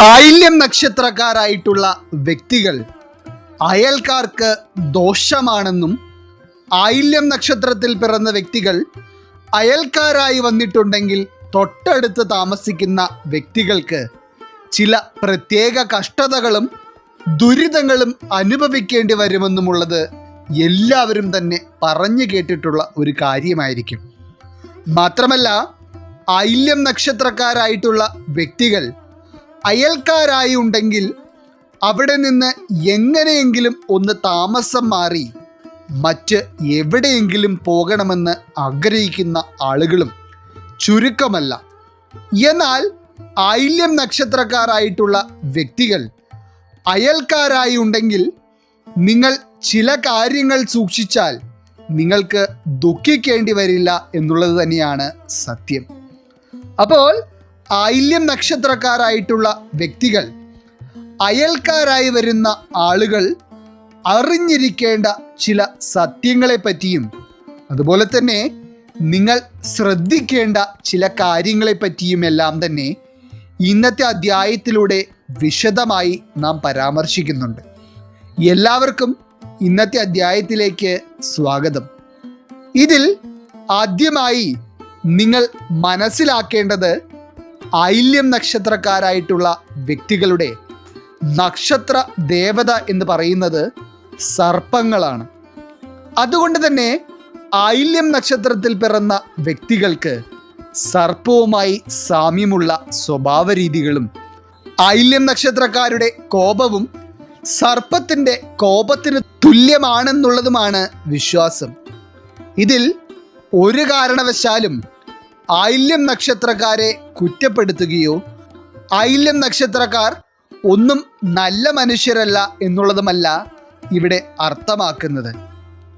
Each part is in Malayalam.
ആയില്യം നക്ഷത്രക്കാരായിട്ടുള്ള വ്യക്തികൾ അയൽക്കാർക്ക് ദോഷമാണെന്നും ആയില്യം നക്ഷത്രത്തിൽ പിറന്ന വ്യക്തികൾ അയൽക്കാരായി വന്നിട്ടുണ്ടെങ്കിൽ തൊട്ടടുത്ത് താമസിക്കുന്ന വ്യക്തികൾക്ക് ചില പ്രത്യേക കഷ്ടതകളും ദുരിതങ്ങളും അനുഭവിക്കേണ്ടി വരുമെന്നുമുള്ളത് എല്ലാവരും തന്നെ പറഞ്ഞു കേട്ടിട്ടുള്ള ഒരു കാര്യമായിരിക്കും. മാത്രമല്ല ആയില്യം നക്ഷത്രക്കാരായിട്ടുള്ള വ്യക്തികൾ അയൽക്കാരായി ഉണ്ടെങ്കിൽ അവിടെ നിന്ന് എങ്ങനെയെങ്കിലും ഒന്ന് താമസം മാറി മറ്റ് എവിടെയെങ്കിലും പോകണമെന്ന് ആഗ്രഹിക്കുന്ന ആളുകളും ചുരുക്കമല്ല. എന്നാൽ ആയില്യം നക്ഷത്രക്കാരായിട്ടുള്ള വ്യക്തികൾ അയൽക്കാരായി ഉണ്ടെങ്കിൽ നിങ്ങൾ ചില കാര്യങ്ങൾ സൂക്ഷിച്ചാൽ നിങ്ങൾക്ക് ദുഃഖിക്കേണ്ടി വരില്ല എന്നുള്ളത് തന്നെയാണ് സത്യം. അപ്പോൾ ആയില്യം നക്ഷത്രക്കാരായിട്ടുള്ള വ്യക്തികൾ അയൽക്കാരായി വരുന്ന ആളുകൾ അറിഞ്ഞിരിക്കേണ്ട ചില സത്യങ്ങളെ പറ്റിയും അതുപോലെ തന്നെ നിങ്ങൾ ശ്രദ്ധിക്കേണ്ട ചില കാര്യങ്ങളെ പറ്റിയുമെല്ലാം തന്നെ ഇന്നത്തെ അധ്യായത്തിലൂടെ വിശദമായി നാം പരാമർശിക്കുന്നുണ്ട്. എല്ലാവർക്കും ഇന്നത്തെ അധ്യായത്തിലേക്ക് സ്വാഗതം. ഇതിൽ ആദ്യമായി നിങ്ങൾ മനസ്സിലാക്കേണ്ടത് ആയില്യം നക്ഷത്രക്കാരായിട്ടുള്ള വ്യക്തികളുടെ നക്ഷത്ര ദേവത എന്ന് പറയുന്നത് സർപ്പങ്ങളാണ്. അതുകൊണ്ട് തന്നെ ഐല്യം നക്ഷത്രത്തിൽ പിറന്ന വ്യക്തികൾക്ക് സർപ്പവുമായി സാമ്യമുള്ള സ്വഭാവ രീതികളും ഐല്യം നക്ഷത്രക്കാരുടെ കോപവും സർപ്പത്തിന്റെ കോപത്തിന് തുല്യമാണെന്നുള്ളതുമാണ് വിശ്വാസം. ഇതിൽ ഒരു കാരണവശാലും ആയില്യം നക്ഷത്രക്കാരെ കുറ്റപ്പെടുത്തുകയോ ആയില്യം നക്ഷത്രക്കാർ ഒന്നും നല്ല മനുഷ്യരല്ല എന്നുള്ളതുമല്ല ഇവിടെ അർത്ഥമാക്കുന്നത്.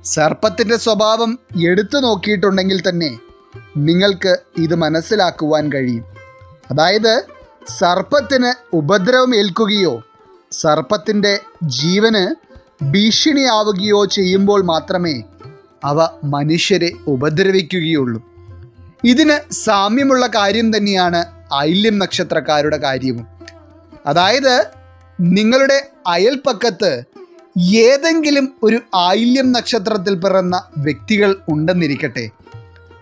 സർപ്പത്തിന്റെ സ്വഭാവം എടുത്തു നോക്കിയിട്ടുണ്ടെങ്കിൽ തന്നെ നിങ്ങൾക്ക് ഇത് മനസ്സിലാക്കുവാൻ കഴിയും. അതായത് സർപ്പത്തിന് ഉപദ്രവം ഏൽക്കുകയോ സർപ്പത്തിന്റെ ജീവന് ഭീഷണിയാവുകയോ ചെയ്യുമ്പോൾ മാത്രമേ അവ മനുഷ്യരെ ഉപദ്രവിക്കുകയുള്ളൂ. ഇതിന് സാമ്യമുള്ള കാര്യം തന്നെയാണ് ഐല്യം നക്ഷത്രക്കാരുടെ കാര്യവും. അതായത് നിങ്ങളുടെ അയൽപ്പക്കത്ത് ഏതെങ്കിലും ഒരു ആയില്യം നക്ഷത്രത്തിൽ പിറന്ന വ്യക്തികൾ ഉണ്ടെന്നിരിക്കട്ടെ.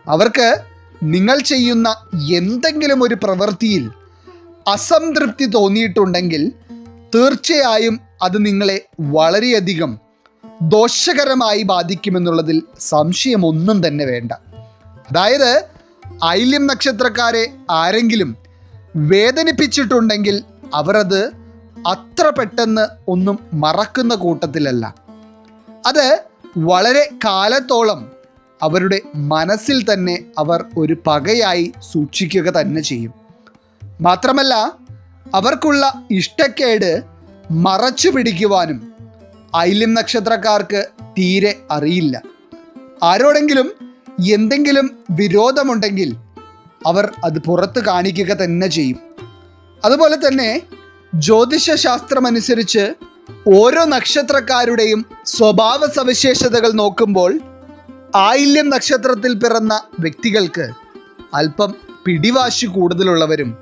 അവർക്ക് നിങ്ങൾ ചെയ്യുന്ന എന്തെങ്കിലും ഒരു പ്രവൃത്തിയിൽ അസംതൃപ്തി തോന്നിയിട്ടുണ്ടെങ്കിൽ തീർച്ചയായും അത് നിങ്ങളെ വളരെയധികം ദോഷകരമായി ബാധിക്കുമെന്നുള്ളതിൽ സംശയമൊന്നും തന്നെ വേണ്ട. അതായത് ഐല്യം നക്ഷത്രക്കാരെ ആരെങ്കിലും വേദനിപ്പിച്ചിട്ടുണ്ടെങ്കിൽ അവരത് അത്ര പെട്ടെന്ന് ഒന്നും മറക്കുന്ന കൂട്ടത്തിലല്ല. അത് വളരെ കാലത്തോളം അവരുടെ മനസ്സിൽ തന്നെ അവർ ഒരു പകയായി സൂക്ഷിക്കുക തന്നെ ചെയ്യും. മാത്രമല്ല അവർക്കുള്ള ഇഷ്ടക്കേട് മറച്ചു പിടിക്കുവാനും ഐല്യം നക്ഷത്രക്കാർക്ക് തീരെ അറിയില്ല. ആരോടെങ്കിലും എന്തെങ്കിലും വിരോധമുണ്ടെങ്കിൽ അവർ അത് പുറത്ത് കാണിക്കുക തന്നെ ചെയ്യും. അതുപോലെ തന്നെ ജ്യോതിഷ ശാസ്ത്രമനുസരിച്ച് ഓരോ നക്ഷത്രക്കാരുടെയും സ്വഭാവ സവിശേഷതകൾ നോക്കുമ്പോൾ ആയില്യം നക്ഷത്രത്തിൽ പിറന്ന വ്യക്തികൾക്ക് അല്പം പിടിവാശി കൂടുതലുള്ളവരും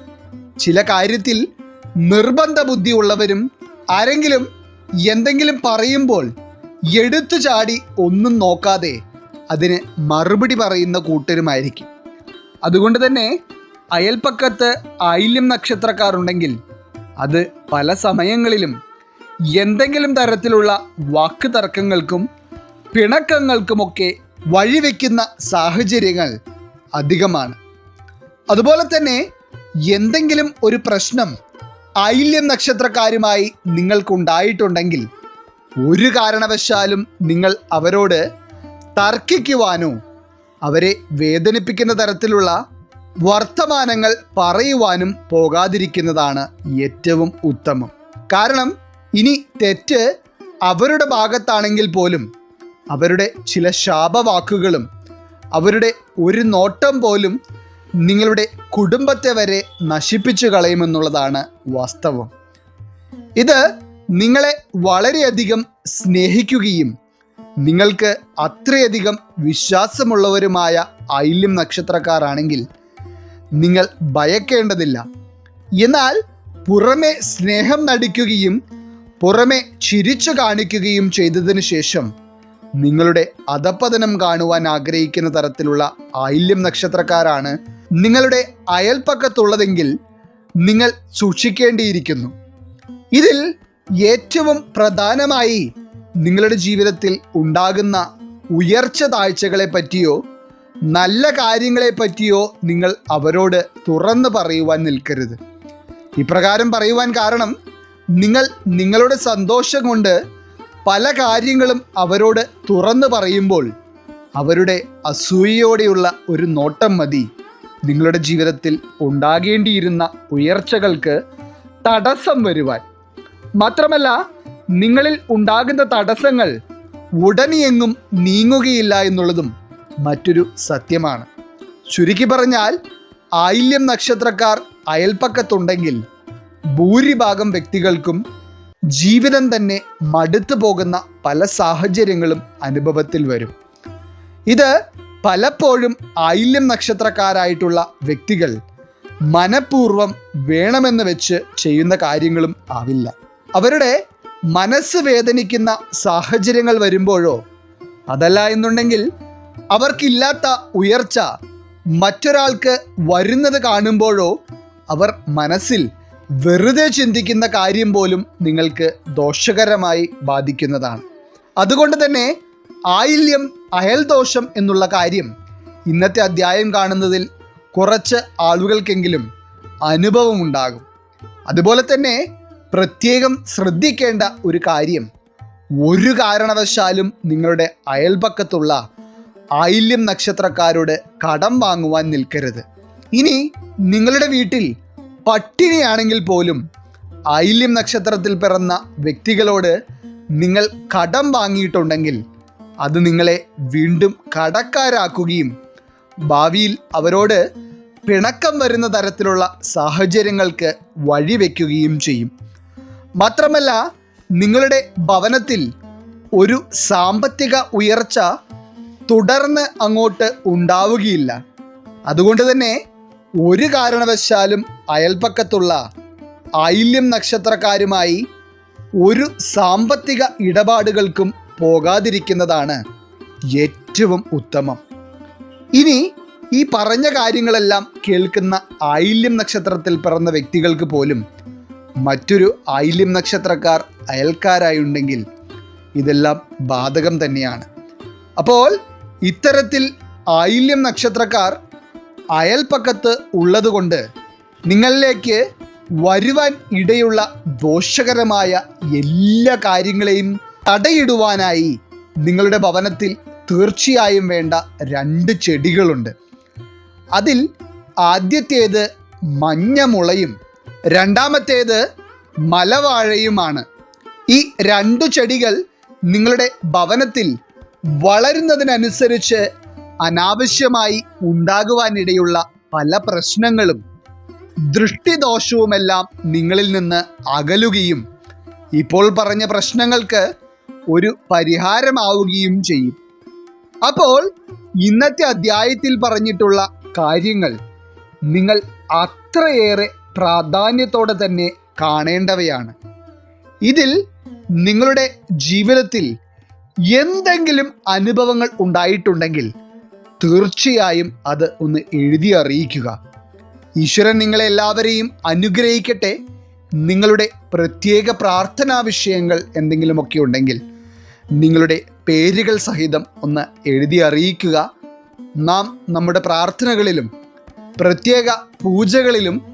ചില കാര്യത്തിൽ നിർബന്ധ ബുദ്ധി ഉള്ളവരും ആരെങ്കിലും എന്തെങ്കിലും പറയുമ്പോൾ എടുത്തു ചാടി ഒന്നും നോക്കാതെ അതിന് മറുപടി പറയുന്ന കൂട്ടരുമായിരിക്കും. അതുകൊണ്ട് തന്നെ അയൽപ്പക്കത്ത് ആയില്യം നക്ഷത്രക്കാരുണ്ടെങ്കിൽ അത് പല സമയങ്ങളിലും എന്തെങ്കിലും തരത്തിലുള്ള വാക്ക് തർക്കങ്ങൾക്കും പിണക്കങ്ങൾക്കുമൊക്കെ വഴിവെക്കുന്ന സാഹചര്യങ്ങൾ അധികമാണ്. അതുപോലെ തന്നെ എന്തെങ്കിലും ഒരു പ്രശ്നം ഐല്യം നക്ഷത്രക്കാരുമായി നിങ്ങൾക്കുണ്ടായിട്ടുണ്ടെങ്കിൽ ഒരു കാരണവശാലും നിങ്ങൾ അവരോട് തർക്കിക്കുവാനോ അവരെ വേദനിപ്പിക്കുന്ന തരത്തിലുള്ള വർത്തമാനങ്ങൾ പറയുവാനും പോകാതിരിക്കുന്നതാണ് ഏറ്റവും ഉത്തമം. കാരണം ഇനി തെറ്റ് അവരുടെ ഭാഗത്താണെങ്കിൽ പോലും അവരുടെ ചില ശാപവാക്കുകളും അവരുടെ ഒരു നോട്ടം പോലും നിങ്ങളുടെ കുടുംബത്തെ വരെ നശിപ്പിച്ചു കളയുമെന്നുള്ളതാണ് വാസ്തവം. ഇത് നിങ്ങളെ വളരെയധികം സ്നേഹിക്കുകയും നിങ്ങൾക്ക് അത്രയധികം വിശ്വാസമുള്ളവരുമായ ഐല്യം നക്ഷത്രക്കാരാണെങ്കിൽ നിങ്ങൾ ഭയക്കേണ്ടതില്ല. എന്നാൽ പുറമെ സ്നേഹം നടിക്കുകയും പുറമെ ചിരിച്ചു കാണിക്കുകയും ചെയ്തതിനു ശേഷം നിങ്ങളുടെ അധപ്പതനം കാണുവാൻ ആഗ്രഹിക്കുന്ന തരത്തിലുള്ള ഐല്യം നക്ഷത്രക്കാരാണ് നിങ്ങളുടെ അയൽപ്പക്കത്തുള്ളതെങ്കിൽ നിങ്ങൾ സൂക്ഷിക്കേണ്ടിയിരിക്കുന്നു. ഇതിൽ ഏറ്റവും പ്രധാനമായി നിങ്ങളുടെ ജീവിതത്തിൽ ഉണ്ടാകുന്ന ഉയർച്ച താഴ്ചകളെ പറ്റിയോ നല്ല കാര്യങ്ങളെ പറ്റിയോ നിങ്ങൾ അവരോട് തുറന്നു പറയുവാൻ നിൽക്കരുത്. ഇപ്രകാരം പറയുവാൻ കാരണം നിങ്ങൾ നിങ്ങളുടെ സന്തോഷം കൊണ്ട് പല കാര്യങ്ങളും അവരോട് തുറന്നു പറയുമ്പോൾ അവരുടെ അസൂയയോടെയുള്ള ഒരു നോട്ടം മതി. നിങ്ങളുടെ ജീവിതത്തിൽ ഉണ്ടാകേണ്ടിയിരുന്ന ഉയർച്ചകൾക്ക് തടസ്സം വരുവാൻ. മാത്രമല്ല നിങ്ങളിൽ ഉണ്ടാകുന്ന തടസ്സങ്ങൾ ഉടനെയെങ്ങും നീങ്ങുകയില്ല എന്നുള്ളതും മറ്റൊരു സത്യമാണ്. ചുരുക്കി പറഞ്ഞാൽ ആയില്യം നക്ഷത്രക്കാർ അയൽപ്പക്കത്തുണ്ടെങ്കിൽ ഭൂരിഭാഗം വ്യക്തികൾക്കും ജീവിതം തന്നെ മടുത്തു പോകുന്ന പല സാഹചര്യങ്ങളും അനുഭവത്തിൽ വരും. ഇത് പലപ്പോഴും ആയില്യം നക്ഷത്രക്കാരായിട്ടുള്ള വ്യക്തികൾ മനഃപൂർവം വേണമെന്ന് വെച്ച് ചെയ്യുന്ന കാര്യങ്ങളും ആവില്ല. അവരുടെ മനസ്സ് വേദനിക്കുന്ന സാഹചര്യങ്ങൾ വരുമ്പോഴോ? അതല്ല എന്നുണ്ടെങ്കിൽ അവർക്കില്ലാത്ത ഉയർച്ച മറ്റൊരാൾക്ക് വരുന്നത് കാണുമ്പോഴോ അവർ മനസ്സിൽ വെറുതെ ചിന്തിക്കുന്ന കാര്യം പോലും നിങ്ങൾക്ക് ദോഷകരമായി ബാധിക്കുന്നതാണ്. അതുകൊണ്ട് തന്നെ ആയില്യം അയൽദോഷം എന്നുള്ള കാര്യം ഇന്നത്തെ അധ്യായം കാണുന്നതിൽ കുറച്ച് ആളുകൾക്കെങ്കിലും അനുഭവമുണ്ടാകും. അതുപോലെ തന്നെ പ്രത്യേകം ശ്രദ്ധിക്കേണ്ട ഒരു കാര്യം. ഒരു കാരണവശാലും നിങ്ങളുടെ അയൽപക്കത്തുള്ള ആയില്യം നക്ഷത്രക്കാരോട് കടം വാങ്ങുവാൻ നിൽക്കരുത്. ഇനി നിങ്ങളുടെ വീട്ടിൽ പട്ടിണിയാണെങ്കിൽ പോലും ആയില്യം നക്ഷത്രത്തിൽ പിറന്ന വ്യക്തികളോട് നിങ്ങൾ കടം വാങ്ങിയിട്ടുണ്ടെങ്കിൽ അത് നിങ്ങളെ വീണ്ടും കടക്കാരാക്കുകയും ഭാവിയിൽ അവരോട് പിണക്കം വരുന്ന തരത്തിലുള്ള സാഹചര്യങ്ങൾക്ക് വഴിവെക്കുകയും ചെയ്യും. മാത്രമല്ല നിങ്ങളുടെ ഭവനത്തിൽ ഒരു സാമ്പത്തിക ഉയർച്ച തുടർന്ന് അങ്ങോട്ട് ഉണ്ടാവുകയില്ല. അതുകൊണ്ട് തന്നെ ഒരു കാരണവശാലും അയൽപ്പക്കത്തുള്ള ഐല്യം നക്ഷത്രക്കാരുമായി ഒരു സാമ്പത്തിക ഇടപാടുകൾക്കും പോകാതിരിക്കുന്നതാണ് ഏറ്റവും ഉത്തമം. ഇനി ഈ പറഞ്ഞ കാര്യങ്ങളെല്ലാം കേൾക്കുന്ന ഐല്യം നക്ഷത്രത്തിൽ പിറന്ന വ്യക്തികൾക്ക് പോലും മറ്റൊരു ഐലിം നക്ഷത്രക്കാർ അയൽക്കാരായുണ്ടെങ്കിൽ ഇതെല്ലാം ബാധകം തന്നെയാണ്. അപ്പോൾ ഇത്തരത്തിൽ ഐല്യം നക്ഷത്രക്കാർ അയൽപ്പക്കത്ത് ഉള്ളതുകൊണ്ട് നിങ്ങളിലേക്ക് വരുവാൻ ഇടയുള്ള ദോഷകരമായ എല്ലാ കാര്യങ്ങളെയും തടയിടുവാനായി നിങ്ങളുടെ ഭവനത്തിൽ തീർച്ചയായും വേണ്ട രണ്ട് ചെടികളുണ്ട്. അതിൽ ആദ്യത്തേത് മഞ്ഞമുളയും രണ്ടാമത്തേത് മലവാഴയുമാണ്. ഈ രണ്ടു ചെടികൾ നിങ്ങളുടെ ഭവനത്തിൽ വളരുന്നതിനനുസരിച്ച് അനാവശ്യമായി ഉണ്ടാകുവാനിടയുള്ള പല പ്രശ്നങ്ങളും ദൃഷ്ടിദോഷവുമെല്ലാം നിങ്ങളിൽ നിന്ന് അകലുകയും ഇപ്പോൾ പറഞ്ഞ പ്രശ്നങ്ങൾക്ക് ഒരു പരിഹാരമാവുകയും ചെയ്യും. അപ്പോൾ ഇന്നത്തെ അധ്യായത്തിൽ പറഞ്ഞിട്ടുള്ള കാര്യങ്ങൾ നിങ്ങൾ അത്രയേറെ പ്രാധാന്യത്തോടെ തന്നെ കാണേണ്ടവയാണ്. ഇതിൽ നിങ്ങളുടെ ജീവിതത്തിൽ എന്തെങ്കിലും അനുഭവങ്ങൾ ഉണ്ടായിട്ടുണ്ടെങ്കിൽ തീർച്ചയായും അത് ഒന്ന് എഴുതി അറിയിക്കുക. ഈശ്വരൻ നിങ്ങളെ എല്ലാവരെയും അനുഗ്രഹിക്കട്ടെ. നിങ്ങളുടെ പ്രത്യേക പ്രാർത്ഥനാ വിഷയങ്ങൾ എന്തെങ്കിലുമൊക്കെ ഉണ്ടെങ്കിൽ നിങ്ങളുടെ പേരുകൾ സഹിതം ഒന്ന് എഴുതി അറിയിക്കുക. നാം നമ്മുടെ പ്രാർത്ഥനകളിലും പ്രത്യേക പൂജകളിലും